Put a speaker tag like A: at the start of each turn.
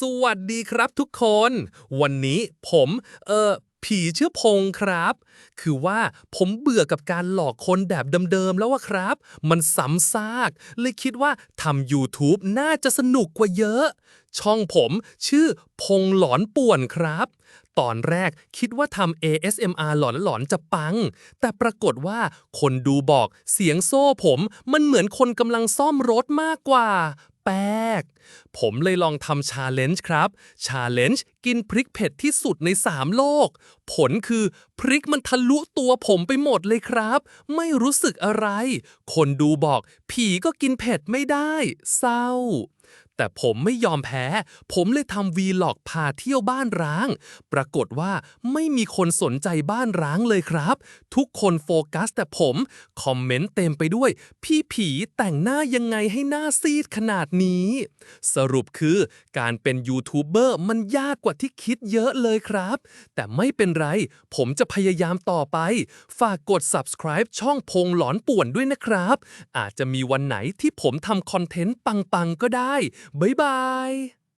A: สวัสดีครับทุกคน วันนี้ผม เอ่อ ผีชื่อพงครับ คือว่าผมเบื่อกับการหลอกคนแบบเดิมๆแล้วอะครับ มันซ้ำซาก เลยคิดว่าทำ YouTube น่าจะสนุกกว่าเยอะ ช่องผมชื่อพงหลอนป่วนครับ ตอนแรกคิดว่าทำ ASMR หลอนๆจะปัง แต่ปรากฏว่าคนดูบอกเสียงโซ่ผมมันเหมือนคนกำลังซ่อมรถมากกว่า แปล ผมเลยลองทำชาเลนจ์ครับ ชาเลนจ์กินพริกเผ็ดที่สุดใน 3 โลก ผลคือพริกมันทะลุตัวผมไปหมดเลยครับ ไม่รู้สึกอะไร คนดูบอก ผีก็กินเผ็ดไม่ได้ เศร้า แต่ผมไม่ยอมแพ้ ผมเลยทำวีล็อกพาเที่ยวบ้านร้าง ปรากฏว่าไม่มีคนสนใจบ้านร้างเลยครับ ทุกคนโฟกัสแต่ผม คอมเมนต์เต็มไปด้วย พี่ผีแต่งหน้ายังไงให้หน้าซีดขนาดนี้ สรุปคือการเป็นยูทูบเบอร์มันยากกว่าที่คิดเยอะเลยครับ แต่ไม่เป็นไร ผมจะพยายามต่อไป ฝากกด subscribe ช่องพงหลอนป่วนด้วยนะครับ อาจจะมีวันไหนที่ผมทำคอนเทนต์ปังๆก็ได้บ๊ายบาย